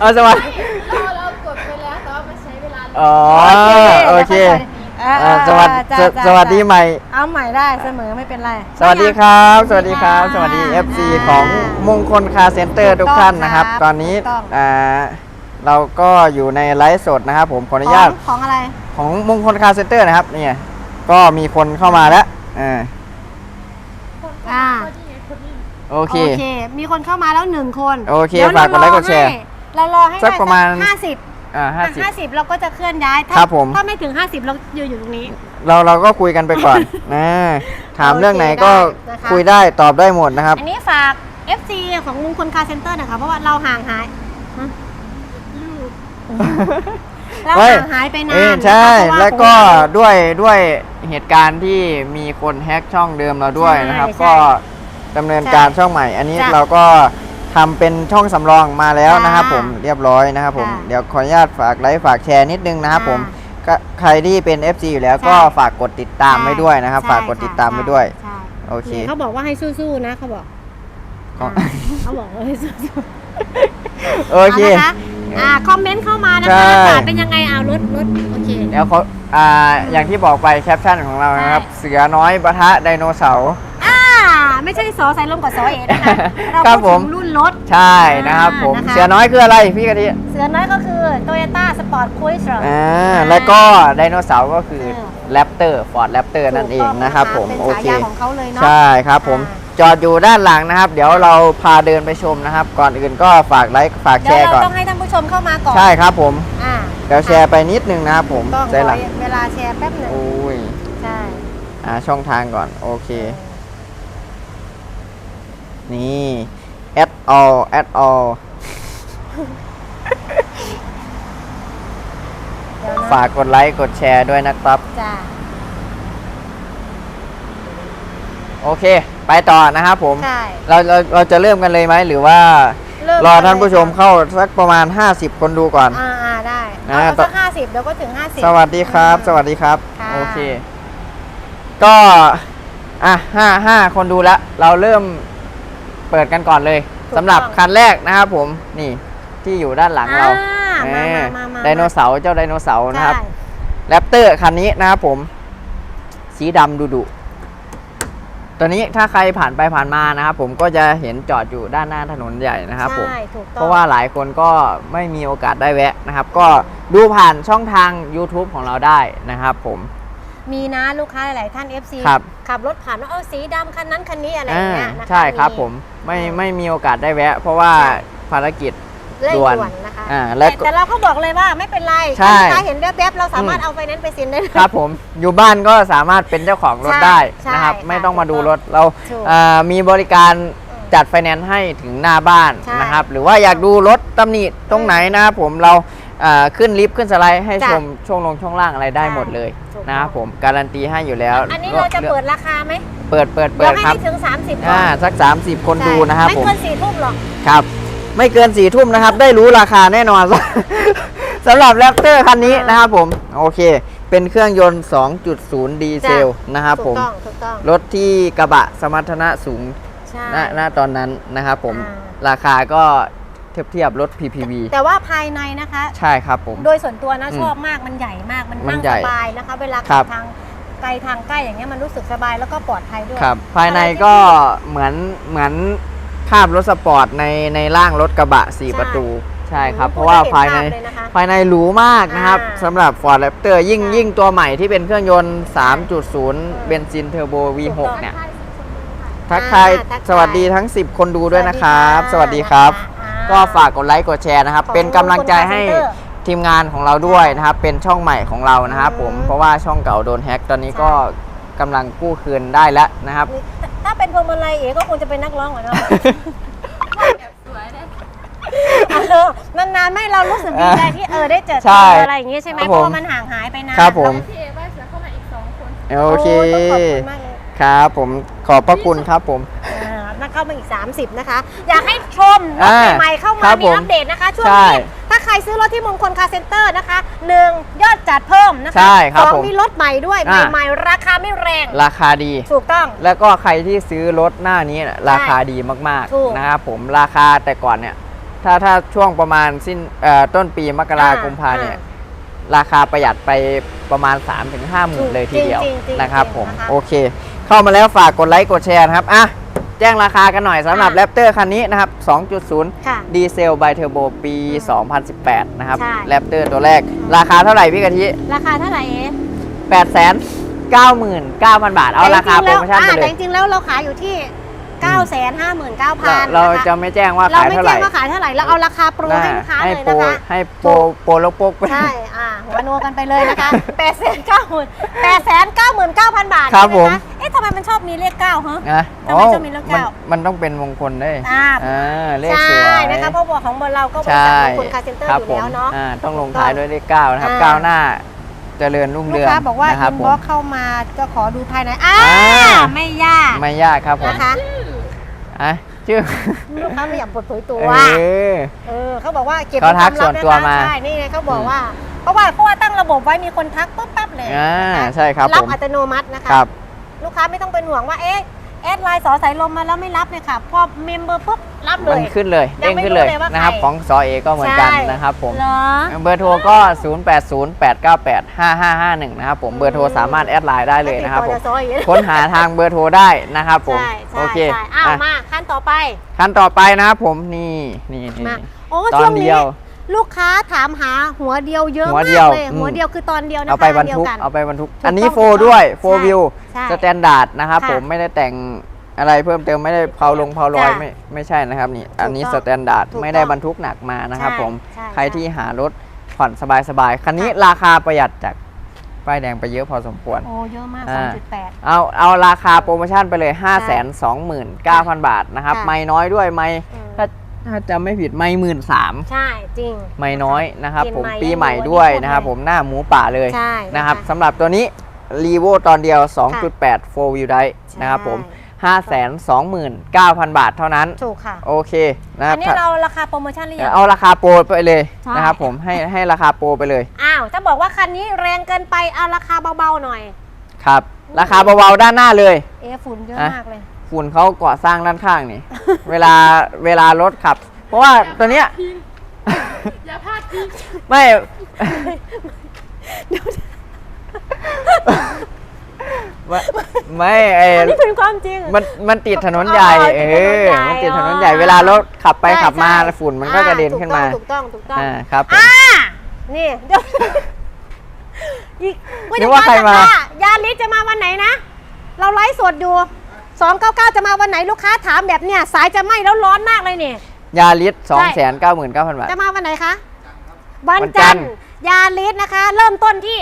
เอาสวัสดีเราเรากดไปแล้วแต่ว่ามันใช้เวลาอ๋อโอเคอ่าอ่าสวัสดีจ้ะสจ้ะสวัสดีใหม่ เอาใหม่ได้เสมอไม่เป็นไรสวัสดีครับ สวัสดีครับค่ะสวัสดี FC อ่าของมงคลคาเซ็นเตอร์ทุกท่านนะครับถูกต้องครับตอนนี้ถูกต้องอ่าเราก็อยู่ในไลฟ์สดนะครับ ผมขออนุญาต ของของอะไร ของมงคลคาเซ็นเตอร์นะครับเนี่ยก็มีคนเข้ามาแล้วอ่า อ่า โอเค มีคนเข้ามาแล้วหนึ่งคนโอเคดี๋ยวฝากกดไลค์กดแชร์เรารอให้สักประมาณ ห้าสิบอ่าห้าสิบ ห้าสิบเราก็จะเคลื่อนย้ายถ้าครับผม ถ้าไม่ถึงห้าสิบเรายืนอยู่ตรงนี้ เราเราก็คุยกันไปก่อน นะถามเรื่องไหนก็โอเคได้นะคะ คุยได้ตอบได้หมดนะครับ อันนี้ฝาก FC ของมงคลคาร์เซ็นเตอร์นะคะเพราะว่าเราห่างหายฮะเราเฮ้ย ห่างหายไปนาเอ้ยนใช่ นะคะเพราะาแล้วก็ของเราด้วยด้วยเหตุการณ์ที่มีคนแฮ็กช่องเดิมเราด้วยนะครับ ใช่ก็ ดำเนินการช่องใหม่ อันนี้จ้ะเราก็ทำเป็นช่องสำรองมาแล้วนะครับจ้ะผมเรียบร้อยนะครับผมจ้ะเดี๋ยวขออนุญาตฝากไลค์ฝากแชร์นิดนึงนะครับผมจ้ก็ใครที่เป็น FC อยู่แล้วใช่ก็ฝากกดติดตามไว้ด้วยนะครับ ใช่ฝากกดติดตามไว้ด้วย ใช่โอเค นี่เขาบอกว่าให้สู้ๆนะเขาบอกก็อ่าเขาบอกว่าให้สู้ๆโอเคานะคะอ่าคอมเมนต์เข้ามานะใช่ คะอากาศเป็นยังไงเอารถรถโอเค เดี๋ยวเขาอ่าอย่างที่บอกไปแคปชั่นของเรานะครับใช่เสือน้อยปะทะไดโนเสาร์อ่า ไม่ใช่สอใส่ลมกับสอเอนะคะเราครับพูดผมถึงรุ่นรถ ใช่นะครับผมอ่านะคะ เสือน้อยคืออะไรพี่กะทิเสือน้อยก็คือ Toyota Sport Cruiser อ่าแล้วก็ไดโนเสาร์ก็คือเออ แรปเตอร์ฟอร์ดแรปเตอร์นั่นเองนะครับผมเป็นโอฉาเค ยาของเขาเลยเนาะ ใช่ครับผม อ่ จอดอยู่ด้านหลังนะครับ เดี๋ยวเราพาเดินไปชมนะครับ ก่อนอื่นก็ฝากไลค์ฝากแชเดี๋ยวร์เราก่อนต้องให้ท่านผู้ชมเข้ามาก่อนใช่ครับผม อ่าเดี๋ยวแชร์ไปนิดนึงนะครับผมต้องใจหลัง รอเวลาแชร์แป๊บหนึ่งโอ้ย ใช่อ่าช่องทางก่อน โอเค นี่ at all at all เดี๋ยวนะฝากกดไลค์กดแชร์ด้วยนะครับ จ้าโอเค ไปต่อนะครับผม ใช่เราเราเราจะเริ่มกันเลยไหม หรือว่า เริ่มรอกันเลยท่านผู้ชมค่ะเข้าสักประมาณ 50 คนดูก่อน อ่าอ่าได้นะเอาต่อ สักห้าสิบเดี๋ยวก็ถึงห้าสิบ สวัสดีครับ สวัสดีครับ ค่ะ โอเค ก็ อะห้าห้าคนดูแล้วเราเริ่ม เปิดกันก่อนเลยสำหรับคันแรกนะครับผมนี่ที่อยู่ด้านหลังเราอ่มามามามาไดโนเสาร์เจ้าไดโนเสาร์นะครับ ใช่แรปเตอร์คันนี้นะครับผม สีดำดุดุตัวนี้ถ้าใครผ่านไปผ่านมานะครับผมก็จะเห็นจอดอยู่ด้านหน้าถนนใหญ่นะครับผม ใช่ถูกต้องเพราะว่าหลายคนก็ไม่มีโอกาสได้แวะนะครับ ก็ดูผ่านช่องทาง YouTube ของเราได้นะครับผม มีนะลูกค้าหลาย ๆ ท่าน FC ครับ ขับรถผ่านว่าเออสีดำคันนั้นคันนี้อะไรอย่างเงี้ยนะคะใช่ครับมีผมไม่ไม่มีโอกาสได้แวะ เพราะว่าใช่ภารกิจ เร่งด่วนด่วนนะคะอ่าและแต่แต่เราก็บอกเลยว่าไม่เป็นไรใช่ ถ้าลูกค้าเห็นแวบๆเราสามารถอืมเอาไฟแนนซ์ไปเซ็นได้เลย ครับผมอยู่บ้านก็สามารถเป็นเจ้าของรถใช่ได้ใช่นะครับค่ะไม่ต้องมาดูถูกต้องรถเราถูกอ่ามีบริการอืมจัดไฟแนนซ์ให้ถึงหน้าบ้านใช่นะครับ หรือว่าอยากดูรถตำหนิตรงไหนนะครับผมเราอ่า ขึ้นลิฟต์ขึ้นสไลด์ให้จ้ะชมช่วงลงช่วงล่างอะไรได้หมดเลยถูกต้องนะครับผมการันตีให้อยู่แล้ว อันนี้เราจะเปิดราคาไหมเปิดเปิดเดี๋เปิยวดให้ครับได้ถึง 30ก่อนอ่าสัก 30 คนใช่ดูนะครับไม่ผมเกินสี่ทุ่มหรอกครับ ไม่เกินสี่ทุ่มนะครับ ได้รู้ราคาแน่นอนสำหรับแรปเตอร์คันนี้นะครับผมโอเค เป็นเครื่องยนต์ 2.0 ดีเซลจ้ะนะครับถูผกมต้องถูกต้องรถที่กระบะสมรรถนะสูงใช่ณณตอนนั้นนะครับผมอ่าราคาก็ เทียบเทียบรถ PPV แต่ว่าภายในนะคะ ใช่ครับผม โดยส่วนตัวนะอืมชอบมากมันใหญ่มากมันมันนั่งใหญ่สบายนะคะ เวลาครัขับบทางไกลทางใกล้อย่างเงี้ยมันรู้สึกสบายแล้วก็ปลอดภัยด้วยครับ ภายในอะไรที่ก็เหมือนเหมือนภาพรถสปอร์ตในในร่างรถกระบะ4ใช่ประตูใช่ครับอืมเพราะว่าพูดภายในให้เห็นภาพเลยนะคะภายในหรูมากนะครับอ่าสำหรับ Ford Raptor ยิ่งใช่ยิ่งตัวใหม่ที่เป็นเครื่องยนต์ 3.0 เบนซินเทอร์โบ V6 เนี่ยทักทายอ่าทักทายสวัสดีทั้ง 10 คนดูด้วยนะครับ สวัสดีครับอ่า ก็ฝากกดไลค์กดแชร์นะครับ ของเป็นกำลังใจให้คุณ Center ทีมงานของเราด้วยนะครับ เป็นช่องใหม่ของเรานะครับผมอืมเพราะว่าช่องเก่าโดนแฮ็กตอนนี้ใช่ก็กำลังกู้คืนได้แล้วนะครับถ้าถ้าเป็นพวงมาลัยเอ๋ก็คงจะเป็นนักร้องเหรอเนาะสวยเลยเออนานๆไม่เรารู้สึกดีใจที่เออได้เจอใช่เจออะไรอย่างเงี้ยใช่ไหมครับเพผมราะว่ามันห่างหายไปนานครับผม พี่เอว่าเสือเข้ามาอีกสองคน โอเคโต้องขอบคุณมากเลย ครับผมขอบพระคุณครับผมอ่านัก เข้ามาอีก 30 นะคะ อยากให้ชมรถอ่าใหม่ๆเข้าครัมาบมีผมอัปเดตนะคะ ช่วงใช่นี้ถ้าใครซื้อรถที่มงคลคาร์เซ็นเตอร์นะคะหนึ่งยอดจัดเพิ่มนะคะใช่ครับสองผมมีรถใหม่ด้วยอ่า ใหม่ๆราคาไม่แรงราคาดี ถูกต้อง แล้วก็ใครที่ซื้อรถหน้านี้น่ะราคาดีมากถูกๆนะครับผมราคาแต่ก่อนเนี่ย ถ้าถ้าช่วงประมาณสิ้นเอ่อต้นปีมกราอ่ากุมภาเนี่ย อ่ราคาประหยัดไปประมาณ 3-5ถึงห้าหมื่นเลยทีเดียวจริงๆจริงๆนะครับจริงๆผม นะคะ โอเค เข้ามาแล้วฝากกดไลค์กดแชร์นะครับอะ แจ้งราคากันหน่อยสำหรับค่ะแรปเตอร์คันนี้นะครับ2.0ค่ะดีเซลไบเทอร์โบปี 2018 นะครับใช่ แรปเตอร์ตัวแรก ราคาเท่าไหร่พี่กะทิ ราคาเท่าไหร่เอ๊ะ8 9 9 0 0 0 บาท เอาราคาโปรโมชั่นไปแต่เลจยริงๆแล้วเราขายอยู่ที่ 9 5 9 0 0 0เราเราจะไม่แจ้งว่าเราขายไม่เท่าไหแจ้ร่งว่าขายเท่าไหร่ เราเอาราคาโปรให้ลูกค้าให้เลยโปรนะคะ ให้โปรโปรแล้วโปกไปใช่ อ่าหัวนัวกันไปเลยนะคะ8 9 0 0 0 8 9 9 0 0 0 บาทครับใช่ไหผม คะเอ๊ะทำไมมันชอบมีเลข9ฮะ นะทำไมจะมีเลขมันเก้า มันต้องเป็นมงคลด้วยอ่าอ่าเลขใช่สวยนะคะเพราะว่าของบนเราก็บริใช่ษัทของคุณคาเซ็นเตอร์ครัอยู่ผมแล้วเนาะ อ่าต้องลงท้ายด้วยเลขเก้านะครับอ่า ก้าวหน้า เจริญรุ่งลูกเรืองค้าบอกว่านะคอิรับนผมบ็อกเข้ามาจะขอดูภายในอ่าอ่า ไม่ยากไม่ยากครับผมนะคะอะชื่อลูกค้าไม่อยากเปิดเผยตัว เออ เออเขาบอกว่าเก็บเขาทักเป็นคส่วนตัวลับมานะคะใช่นี่ไงเขาบอกว่าเพราะว่าเพราะว่าตั้งระบบไว้มีคนทักปุ๊บปั๊บเลยอ่านะคะใช่ครับรัผบม อัตโนมัตินะคะครับ ลูกค้าไม่ต้องเป็นห่วงว่าเอ๊ะแอดไลน์สอสายลมมาแล้วไม่รับเลยค่ะพอเมมเบอร์ปุ๊บรับเลมันย ขึ้นเลยยังเด้งไม่ขึ้นเลยรู้เลยว่านะครับใครของซอเอก็เหมือนกันใช่ นะครับผม เหรอ เบอร์โทรก็ 0808985551 นะครับผม เบอร์โทรสามารถแอดไลน์ได้เลยนะครับผมติดต่อจซอยอย่างนี้ค้นหาทางเบอร์โทรได้นะครับผม ใช่ใช่โอเคใช่อ้าวอะมาขั้นต่อไปขั้นต่อไปนะครับผม นี่ นี่นี่ มาโอ้ตอนช่วงเดีนี้ยว ลูกค้าถามหาหัวเดียวเยอะหัวมากเดียวเลยอืม หัวเดียวคือตอนเดียวนะคะเอาไปบรรทุก นดียว เอาไปบรรทุก ถูกอันนี้ต้องโฟถูกต้องด้วยโฟใช่วิวใช่สแตนดาร์ดนะครับค่ะผมไม่ได้แต่งอะไรเพิ่มเติมไม่ได้เผาลงเผาลอยจ้ะไม่ไม่ใช่นะครับนี่อันนี้ถูกสต้องแตนดาร์ดถูกไม่ได้ต้องบรรทุกหนักมานะครับ ใช่ผมใช่ใครใช่ ที่หารถผ่อนสบายๆคันนี้ราคาประหยัดจากป้ายแดงไปเยอะพอสมควร โอ้เยอะมาก อ่า 2.8 เอาเอาราคาโปรโมชั่นไปเลย 5 2 9 0 0 0 บาทนะครับค่ะไม่น้อยด้วยไม่อืม ถ้าถ้าจำไม่ผิดไม่หมื่นสามใช่จริง ไม่น้อยนะครับกินผมไม้ปีได้ใหม่ดูด้วยอันนี้นะครับพูผดมหน้าหมูป่าเลยใช่นะครับนะคะสำหรับตัวนี้รีโวตอนเดียว 2.8 4 wheel drive ใช่นะครับผม 529,000 บาทเท่านั้น ถูกค่ะ โอเคนะครับอันนี้เราราคาโปรโมชั่นหรือยังเอาราคาโปรไปเลยใช่นะครับผมให้ให้ราคาโปรไปเลย อ้าวถ้าบอกว่าคันนี้แรงเกินไปเอาราคาเบาๆหน่อย ครับ ราคาเบาๆด้านหน้าเลย เอะฝุ่นเยอะอะมากเลย ฝุ่นเขาก่อสร้างด้านข้างนี่ เวลาเวลารถขับ เพราะว่าตัวเนี้ยอย่าพลาดพิงไม่ ไม่ไม่ไออันนี้เป็นความจริง มันมันติดถนนใหญ่ อ๋อเอติดถนนอใหญ่มันติดถนนใหญ่ อ๋อเวลารถขับไปใช่ขับมาใช่ฝุ่นมันก็กระเด็นขึ้นมาถูกต้องถูกต้องถูกต้องอ่าครับผม อ่า นี่เดี๋ยวอีกนึกว่าใครมา ยาลิสจะมาวันไหนนะ เราไลฟ์สดอยู่ 299 จะมาวันไหนลูกค้าถามแบบเนี้ยสายจะไหม้แล้วร้อนมากเลยเนี่ย ยาลิสสองแสนเก้าหมื่นเก้าพันบาท จะมาวันไหนคะวันวันจัจันนทร์ทร์ยาลิสนะคะ เริ่มต้นที่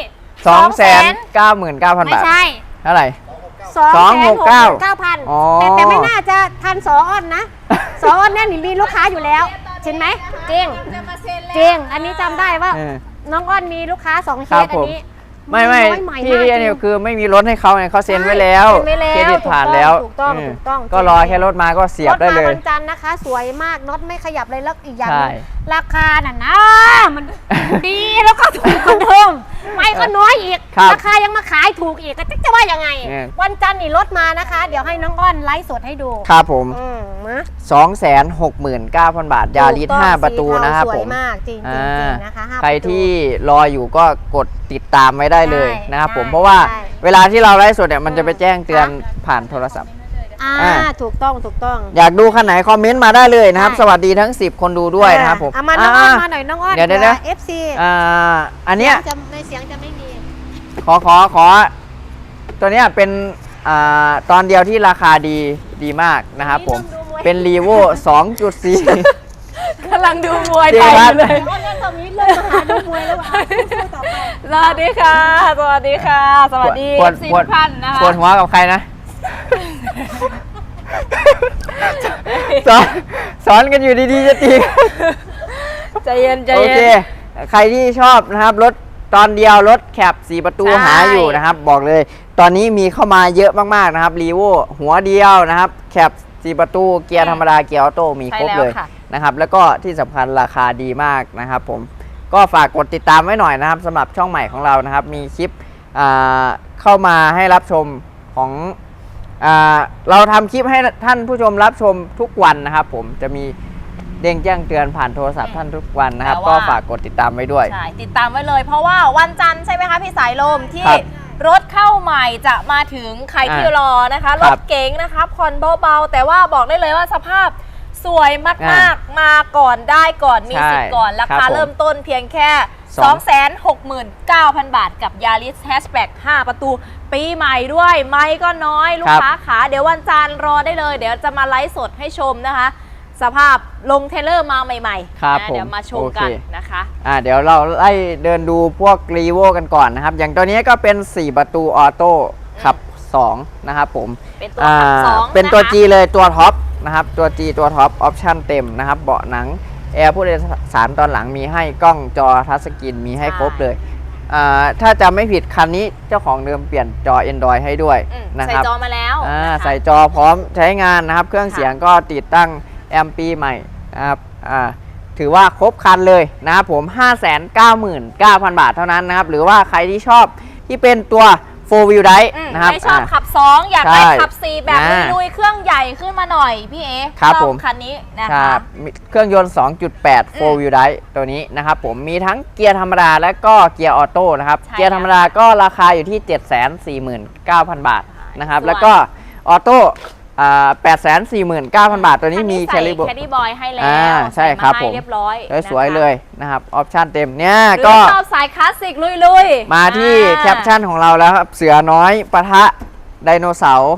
สองแสนเก้าหมื่นเก้าพันไม่บาทใช่เท่าไหร่สองสองแสหนกหกเก้าเก้าพันอ๋อแต่แต่ไม่น่าจะทันสออ้อนนะสออ้อนเนี่ยนี่มีลูกค้าอยู่แล้วเห็นไหมจริงจะมาเซ็นแล้วจริงอันนี้จำได้ว่าเออน้องอ้อนมีลูกค้าสองเคครับสอัผนมนี้ ไม่ไม่น้อยใหม่ที่มากเรียนจเนี่ยริงคือไม่มีรถให้เขาไงเขาเซ็นไว้แล้วเซ็นไว้แล้วเครดิตผ่านแล้วถูกต้องเถูกต้อง ก็รอแค่รถมาก็เสียบได้เลรถมาย วันจันทร์นะคะ สวยมากน็อตไม่ขยับเลยแล้วอีกอย่างหนึ่งใช่ ราคาน่ะนะมัน ดีแล้วก็ถูกกว่าเดิมไม่ก็น้อยอีก ครับราคายังมาขายถูกอีกก็จะว่ายังไง เนี่ย วันจันทร์นี่รถมานะคะ เดี๋ยวให้น้องอ้อนไลฟ์สดให้ดูครับผม อืมมา 269,000 บาท ยาลิสถูกต้อง5ประตูสีเทานะครับสวผยม มากจริงๆอ่าจริงๆนะคะห้าใครประตู ที่รออยู่ก็กดติดตามไว้ได้เลยใช่นะครับผม ใช่เพราะว่าใช่เวลาที่เราไลฟ์สดเนี่ยมันจะไปแจ้งเตือนค่ะผ่านโทรศัพท์ อ่าอ่า ถูกต้องถูกต้องอยากดูคันไหนคอมเมนต์มาได้เลยนะครับใช่สวัสดีทั้ง 10 คนดูด้วยนะครับผมเอามาน้องอ้อนมาหน่อยน้องอ้อนเดี๋ยวเดี๋ยวเดี๋ยวเอฟซีอ่าอันเนี้ยจะในเสียงจะไม่มีขอขอขอ ตัวเนี้ยเป็นอ่าตอนเดียวที่ราคาดีดีมากนะครับผมนี่ต้องดูมวยเป็นรีโว2.4 กำลังดูมวยจริไทงยครับอยู่เลยอ้อนเล่นตรงนี้เริ่มมาหาดูมวยแล้วอะสู้ๆต่อไปสวัสดีค่ะ สวัสดีค่ะ สวัสดีปวดสิปวดทุกท่านนะคะปวดหัวกับใครนะ สอนสอนกันอยู่ดีๆจะตีกันใจเย็นใจโอเย็เคน ใครที่ชอบนะครับรถตอนเดียวรถแคป4ประตูใช่ หาอยู่นะครับ บอกเลย ตอนนี้มีเข้ามาเยอะมากๆนะครับรีโวหัวเดียวนะครับแคป4ประตูเกียร์ธรรมดาเกียร์ออโต้มีครบเลยใช่แล้วค่ะ นะครับแล้วก็ที่สำคัญราคาดีมากนะครับผมก็ฝากกดติดตามไว้หน่อยนะครับสำหรับช่องใหม่ของเรานะครับ มีคลิปอ่าเข้ามาให้รับชมของอา เราทำคลิปให้ท่านผู้ชมรับชมทุกวันนะครับ ผมจะมีเด้งแจ้งเตือนผ่านโทรศัพท์ท่านทุกวันนะครับแต่ก็ว่าฝากกดติดตามไว้ด้วย ใช่ ติดตามไว้เลย เพราะว่าวันจันทร์ใช่ไหมคะพี่สายลมที่ครับรถเข้าใหม่จะมาถึงใครที่อ่ารอนะคะครรัถบเก๋งนะคะผ่อนเบาๆ แต่ว่าบอกได้เลยว่าสภาพสวยมากอ่าๆมาก่อนได้ก่อนมีใช่สิทธิ์ก่อนราครัคาบผมเริ่มต้นเพียงแค่สอง 269,000 บาทกับ Yaris Hatchback 5ประตู ปีใหม่ด้วย ไม่ก็น้อยลูกค้าขาเดี๋ยววันจันทร์รอได้เลย เดี๋ยวจะมาไลฟ์สดให้ชมนะคะ สภาพลงเทรลเลอร์มาใหม่ๆครับนะผมเดี๋ยวมาชมกันโอเคนะคะอ่าเดี๋ยวเราไล่เดินดูพวกรีโวกันก่อนนะครับ อย่างตัวนี้ก็เป็น 4 ประตูออโต้ขับ 2 นะครับผม เป็นตัวขับสองาเป็นตัวนะคะ G เลยตัวท็อปนะครับ ตัว G ตัวท็อปออปชั่นเต็มนะครับ เบาะหนัง แอร์ผู้โดยสารตอนหลังมีให้กล้องจอทัชสกรีนมีให้ครบเลยอ่าถ้าจำไม่ผิดคันนี้เจ้าของเดิมเปลี่ยนจอ Android ให้ด้วยอืมนะใส่ครับจอมาแล้วอ่านะคะ ใส่จอพร้อมใช้งานนะครับ เครื่องค่ะ เสียงก็ติดตั้งแอมปีใหม่นะครับอ่าถือว่าครบคันเลยนะครับผม 599,000 บาทเท่านั้นนะครับ หรือว่าใครที่ชอบที่เป็นตัว 4 wheel drive อืมนะครับไม่ชอบอ่า ขับ 2 อยากได้ใช่ขับ 4 แบบอ่าลุยๆเครื่องใหญ่ขึ้นมาหน่อยพี่เอครับชอผม คันนี้นะคคะรับมีเครื่องยนต์ 2.8 4 wheel drive ตัวนี้นะครับผมมีทั้งเกียร์ธรรมดาและก็เกียร์ออโต้นะครับ ใช่เกียร์ธรรมดาก็ราคาอยู่ที่ 749,000 บาทนะครับ ส่วน แล้วก็ออโต้ อ่า849,000บาท ตัวนี้มีคัแคลิใส่โบแคดดี้บอยให้แล้วอ่าใช่ส่าครับให้ผมเรียบร้อยสวยๆเลยนะครับ ออปชั่นเต็มเนี่ยนะคะหรือก็ชอบสายคลาสสิกลุยๆ มาที่อ่แคปชั่นของเราแล้วครับ เสือน้อยปะทะไดโนเสาร์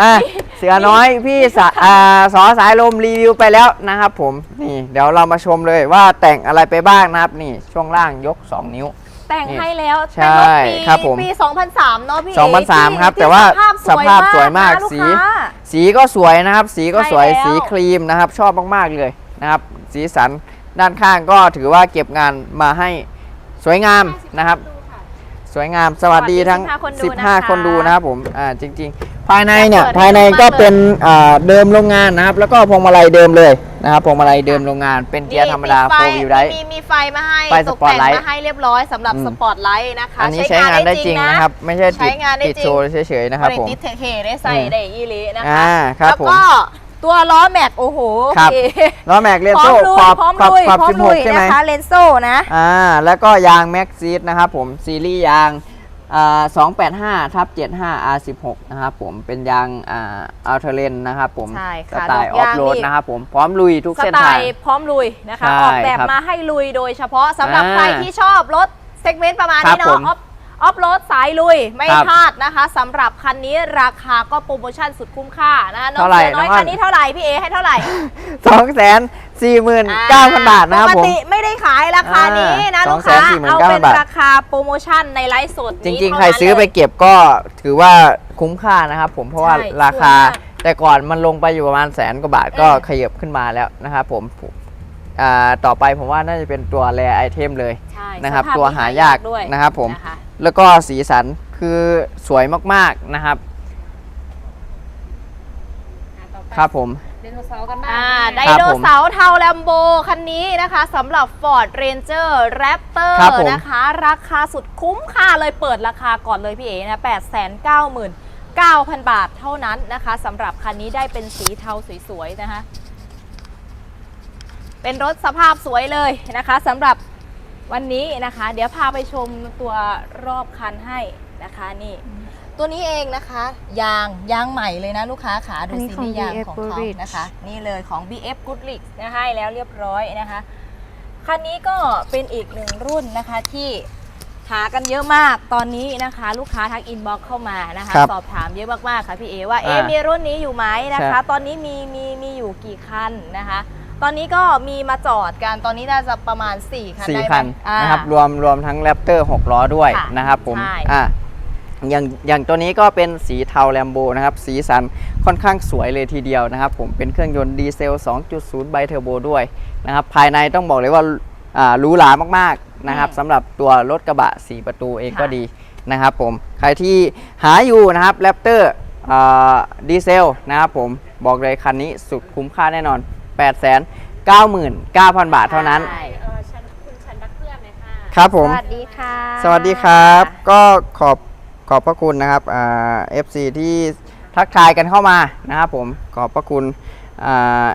อะเสือน้อยพี่สะอ่าสอสายลมรีวิวไปแล้วนะครับผมนี่เดี๋ยวเรามาชมเลยว่าแต่งอะไรไปบ้างนะครับนี่ช่วงล่างยก 2 นิ้ว แต่งให้แล้วใช่เป็นรถปีครับผม ปี 2003 เนาะพี่เอ2003 ครับ ที่แต่ว่าสภาพสวยมากสภาพสวยมากนะลูสีค้า สีก็สวยนะครับ สีก็สวยใช่แล้ว สีครีมนะครับ ชอบมากๆเลยนะครับ สีสันด้านข้างก็ถือว่าเก็บงานมาให้สวยงามนะครับ สวยงามสวัสดีทั้ง15 คนดูนะครับผมอ่าจริงๆ ภายในเนี่ยเปิดให้ภายในดูมากก็เลยเป็นอ่าเดิมโรงงานนะครับ แล้วก็พวงมาลัยเดิมเลยนะครับพวงมาลัยเดิมโรงงานเป็นเกียร์ธรรมดาติโฟไฟวิวได้มีมีไฟมาให้ไฟตกสปอร์ตแต่งไลท์มาให้เรียบร้อยสำหรับอืมสปอร์ตไลท์นะคะอันนี้ใช้งานได้จริงนะครับ ไม่ใช่ติใช้ดงานได้ติดจริงโชว์เฉยๆนะครับผมติดเท่ๆได้ใส่อืมได้อีหลีนะคะอ่าครับแล้วผมก็ตัวล้อแม็กโอ้โหครับพี่ล้อแม็กเลนพร้อโซ่มลุยขอบพร้อมขอบลุยขอบพร้อมลุย16ใช่ไหมนะคะเลนโซ่นะอ่าแล้วก็ยางแม็กซีดนะครับผมซีรีส์ยางอ่า 285ทับ75 R16 นะครับผมเป็นยางอ่าอัลเทเลนนะครับผมใช่สค่ะไตล์ดออกอฟยางโรดนี่ นะครับผมพร้อมลุยทุกสเส้นไตทาง ล์พร้อมลุยนะคะ ใช่ออกแบบครับมาให้ลุยโดยเฉพาะสำหรับอ่าใครที่ชอบรถเซกเมนต์ประมาณครันี้บผเนาะมออฟออฟโรดสายลุยไม่ครับพลาดนะคะสำหรับคันนี้ราคาก็โปรโมชั่นสุดคุ้มค่านะคะน้องเท่าไหร่เสือน้อยน้องอ้อน คันนี้เท่าไหร่พี่เอให้เท่าไหร่2 4 9 0 0 0 บาทนะครับปผกม ติไม่ได้ขายราคานี้นะอ่าลูกค้า249,000 เอาเป็นบาทราคาโปรโมชั่นในไลฟ์สดจนี้ริงๆเท่าใครนั้นซื้อไปเลย เก็บก็ถือว่าคุ้มค่านะครับผมเพราะว่าใช่ราคาสวยมากแต่ก่อนมันลงไปอยู่ประมาณแสนกว่าบาทก็อืมขยับขึ้นมาแล้วนะครับผมอ่าต่อไปผมว่าน่าจะเป็นตัวแรไอเทมเลย ใช่นะครับสภพตัวหายากด้วยนะครับผมนะคะแล้วก็สีสันคือสวยมากๆนะครับครับผมเดโนเสาร์กันบ้างอ่าไดครับโนผมเสาร์เทาแลมโบคันนี้นะคะสำหรับ Ford Ranger Raptor ครับผม นะคะ ราคาสุดคุ้มค่าเลยเปิดราคาก่อนเลยพี่เอ๋นะ8 9 9 0 0 0 บาทเท่านั้นนะคะสำหรับคันนี้ได้เป็นสีเทาสวยๆนะคะเป็นรถสภาพสวยเลยนะคะสำหรับวันนี้นะคะ เดี๋ยวพาไปชมตัวรอบคันให้นะคะนี่ ตัวนี้เองนะคะ ยางยางใหม่เลยนะลูกค้าขาดูอันนี้ซีของรีส์ยาง BF ของเขา Goodrich นะคะ นี่เลยของ BF Goodrich นะให้แล้วเรียบร้อยนะคะคันนี้ก็เป็นอีกหนึ่งรุ่นนะคะที่หากันเยอะมากตอนนี้นะคะ ลูกค้าทักอินบ็อกเข้ามานะคะครับสอบถามเยอะมากๆค่ะพี่เอว่าเอ๊ะอ่ามีมีรุ่นนี้อยู่ไหมนะคะใช่ตอนนี้มีมีมีอยู่กี่คันนะคะ ตอนนี้ก็มีมาจอดกันตอนนี้น่าจะประมาณ 4 คันสี่ได้ไหมคันอ่านะครับรวมรวมทั้งแรปเตอร์6ล้อด้วยค่ะนะครับผมใช่อะ อย่างอย่างตัวนี้ก็เป็นสีเทาแลมโบนะครับ สีสันค่อนข้างสวยเลยทีเดียวนะครับ ผมเป็นเครื่องยนต์ดีเซล 2.0 ไบเทอร์โบด้วยนะครับ ภายในต้องบอกเลยว่าอ่าหรูหรามากๆนะครับสำหรับตัวรถกระบะ 4 ประตูเองก็ดีนะครับผมใครที่หาอยู่นะครับแรปเตอร์ดีเซลนะครับผมบอกเลยคันนี้สุดคุ้มค่าแน่นอน 8 9 9 0 0 0 บาทเท่านั้นใช่เออฉันคุณฉันรักเพื่อนเลยค่ะครับผม สวัสดีค่ะ สวัสดีครับ ก็ขอบ ขอบพระคุณนะครับอ่า FC ที่ทักทายกันเข้ามานะครับผมขอบพระคุณอ่า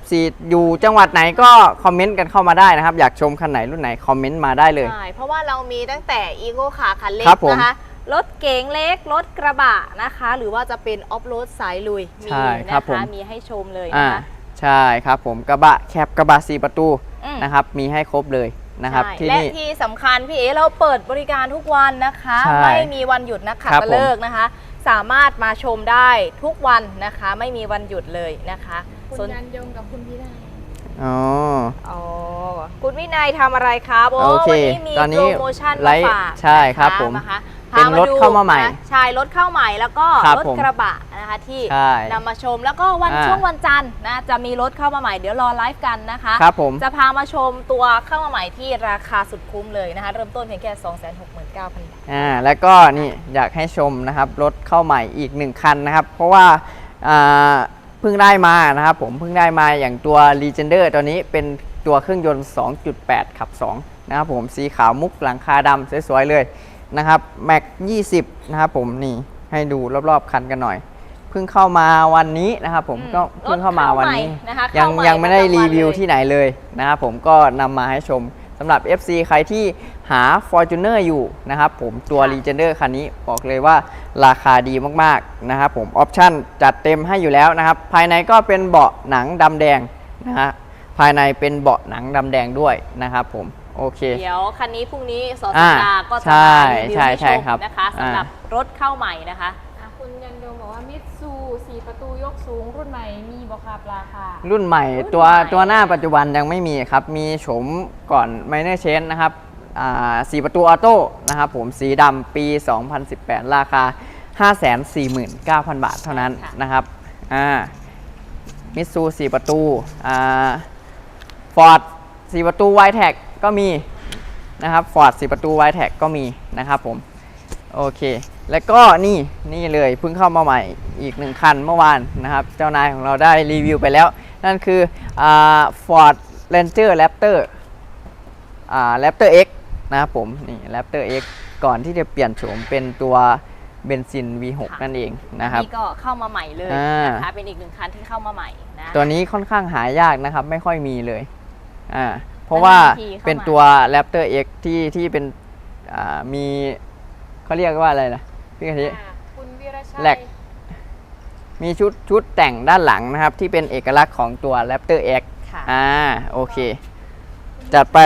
FC อยู่จังหวัดไหนก็คอมเมนต์กันเข้ามาได้นะครับ อยากชมคันไหนรุ่นไหนคอมเมนต์มาได้เลย ใช่ เพราะว่าเรามีตั้งแต่อีโ c คาคันเล็กครับผม นะคะรถเก๋งเล็ก รถกระบะนะคะ หรือว่าจะเป็นออฟโรดสายลุยมีใช่ครันะบผมคะมีให้ชมเลยอ่านะคะใช่ครับผมกระบะแคบกระบะสี่ประตูอืมนะครับ มีให้ครบเลย นะครับใช่ที่และนี่ ที่สำคัญพี่เอ๋เราเปิดบริการทุกวันนะคะ ใช่ไม่มีวันหยุดนะคะครับตะเลิกนะคะ สามารถมาชมได้ทุกวันนะคะ ไม่มีวันหยุดเลยนะคะคุณส่วนยันยงกับคุณพี่นายอ๋อ อ๋อคุณวินัยทำอะไรครับโอ้โอเควันนี้มีตอนนี้โปรโมชั่นไลมาฟ์ฝากใช่ครับนะะผม นะคะ เป็นพรถเข้ามาใหม่นะใช่รถเข้าใหม่แล้วก็ครับรถผมกระบะนะคะที่ใช่นำมาชมแล้วก็วันอ่า ช่วงวันจันทร์นะจะมีรถเข้ามาใหม่เดี๋ยวรอไลฟ์กันนะคะ ครับผม จะพามาชมตัวเข้ามาใหม่ที่ราคาสุดคุ้มเลยนะคะ เริ่มต้นเพียงแค่ 269,000 บาท อ่าแล้วก็นี่อยากให้ชมนะครับรถเข้าใหม่อีกหนึ่งคันนะครับ เพราะว่าอ่าเพิ่งได้มานะครับผมเพิ่งได้มาอย่างตัว Legender ตัวนี้เป็นตัวเครื่องยนต์ 2.8 ขับ 2 นะครับผมสีขาวมุกหลังคาดำสวยๆเลย นะครับแม็ก20 นะครับผมนี่ให้ดูรอบๆคันกันหน่อย เพิ่งเข้ามาวันนี้นะครับผมอืมก็เพิ่งเข้ามาวันนี้รถเข้าใหม่นะคะยังเข้าใหม่ยังไม่ได้ประจำวันรีวิวเลยที่ไหนเลยนะครับผมก็นำมาให้ชมสำหรับ FC ใครที่หา Fortuner อยู่นะครับผมตัวค่ะ Legender คันนี้บอกเลยว่าราคาดีมากๆนะครับผมออปชั่นจัดเต็มให้อยู่แล้วนะครับ ภายในก็เป็นเบาะหนังดำแดงนะฮะภายในเป็นเบาะหนังดำแดงด้วยนะครับผม โอเค เดี๋ยวคันนี้พรุ่งนี้สออ่าสัญญาก็จะใช่มารีวิวใช่ให้ใช่ชมครับนะคะสำหรับอ่ารถเข้าใหม่นะคะอะคุณยันยงบอกว่ามิตซูสี่ประตูยกสูงรุ่นใหม่มีบอกครับราคารุ่นใหม่รุ่นตัวใหม่ตัวหน้าปัจจุบันยังไม่มีครับ มีโฉมก่อน Minor Change นะครับอ่าสีประตูออโต้นะครับผมสีดำปี 2018 ราคา 549,000 บาทเท่านั้นนะครับอ่ามิตซูสีประตูอ่าฟอร์ดสีประตูไวแท็ก ก็มีนะครับฟอร์ดสีประตูไวแท็กก็มีนะครับผมโอเค แล้วก็นี่นี่เลยเพิ่งเข้ามาใหม่อีกหนึ่งคันเมื่อวานนะครับ เจ้านายของเราได้รีวิวไปแล้ว นั่นคืออ่า Ford Ranger Raptor อ่า Raptor X นะครับผมนี่ Raptor X ก่อนที่จะเปลี่ยนโฉมเป็นตัวเบนซิน V6 ค่ะนั่นเองนะครับนี่ก็เข้ามาใหม่เลยอ่านนะคะเป็นอีกหนึ่งคันที่เข้ามาใหม่นะตัวนี้ค่อนข้างหายากนะครับ ไม่ค่อยมีเลยอ่า เพราะว่าทีเข้ามาเป็นตัว Raptor X ที่ที่เป็นอ่ามีเขาเรียกว่าอะไรนะพี่กะทิอะคุณวีรชัยแหลกมีชุดชุดแต่งด้านหลังนะครับ ที่เป็นเอกลักษณ์ของตัว Raptor X ค่ะอ่าโอเค จัดไป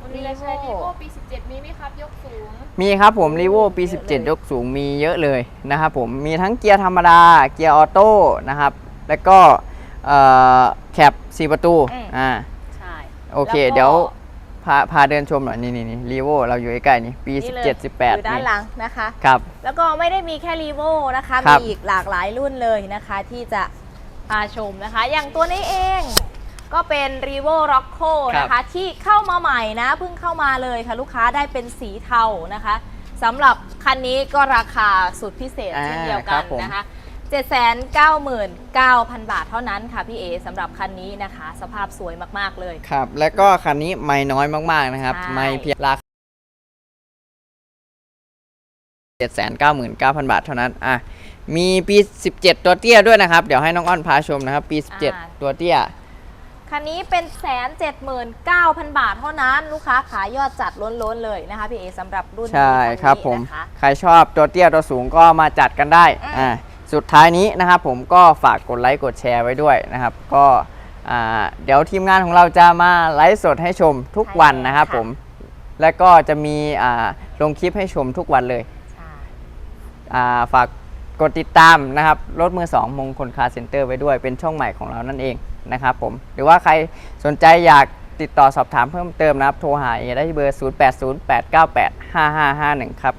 คุณวีรชัยลีโวปี 17 มีไหมครับ ยกสูง มีครับผม r ีโวปีเยอะเลย17 ยกสูงมีเยอะเลยนะครับผมมีทั้งเกียร์ธรรมดา เกียร์ออโต้นะครับ แล้วก็เอ่อแคป4ประตูอืมอ่าใช่ โอเค แล้วก็ เดี๋ยวพาพาเดินชมหน่อยนี่นี่นี่รีโวเราอยู่ใกล้ๆนี่ปี นี่เลย17 18อยู่ด้านนี่หลังนะคะ ครับ แล้วก็ไม่ได้มีแค่รีโวนะคะ ครัมีบอีกหลากหลายรุ่นเลยนะคะ ที่จะพาชมนะคะ อย่างตัวนี้เองก็เป็น r e v o r o c c o นะคะ ที่เข้ามาใหม่นะ เพิ่งเข้ามาเลยค่ะ ลูกค้าได้เป็นสีเทานะคะสำหรับคันนี้ก็ราคาสุดพิเศษอ่าเช่นเดียวคกัรันบผม นะคะ 799,000 บาทเท่านั้นค่ะพี่เอสำหรับคันนี้นะคะ สภาพสวยมากๆเลย ครับ แล้วก็คันนี้ไม่น้อยมากๆนะครับ ใช่ ไม่เพียงราคา799,000บาทเท่านั้นอะมีปี 17 ตัวเตี้ยด้วยนะครับ เดี๋ยวให้น้องอ้อนพาชมนะครับ ปี 17 ตัวเตี้ย คันนี้เป็นแสนเจ็ดหมื่นเก้าพันบาทเท่านั้นลูกค้าขายยอดจัดล้นๆเลยนะคะพี่เอสำหรับรุ่นนี้ใช่นนี้ครับผมนะคะ ใครชอบตัวเตี้ยตัวสูงก็มาจัดกันได้ อืม อ่า สุดท้ายนี้นะครับผมก็ฝากกดไลค์กดแชร์ไว้ด้วยนะครับ ก็อ่าเดี๋ยวทีมงานของเราจะมาไลฟ์สดให้ชมทุกวันนะครับผม และก็จะมีอ่าลงคลิปให้ชมทุกวันเลยใช่อ่าฝากกดติดตามนะครับรถมือ2มงคลคาร์เซ็นเตอร์ไว้ด้วยเป็นช่องใหม่ของเรานั่นเองนะครับผม หรือว่าใครสนใจอยากติดต่อสอบถามเพิ่มเติมนะครับ โทรหาเอได้ที่เบอร์ 0808985551 ครับ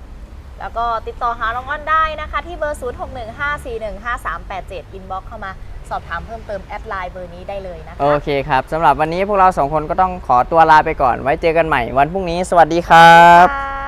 แล้วก็ติดต่อหาน้องอ้อนได้นะคะ ที่เบอร์ 0615415387 อินบ็อกเข้ามาสอบถามเพิ่มเติมแอดไลน์เบอร์นี้ได้เลยนะคะ โอเคครับสำหรับวันนี้พวกเราสองคนก็ต้องขอตัวลาไปก่อน ไว้เจอกันใหม่วันพรุ่งนี้ สวัสดีครับค่ะ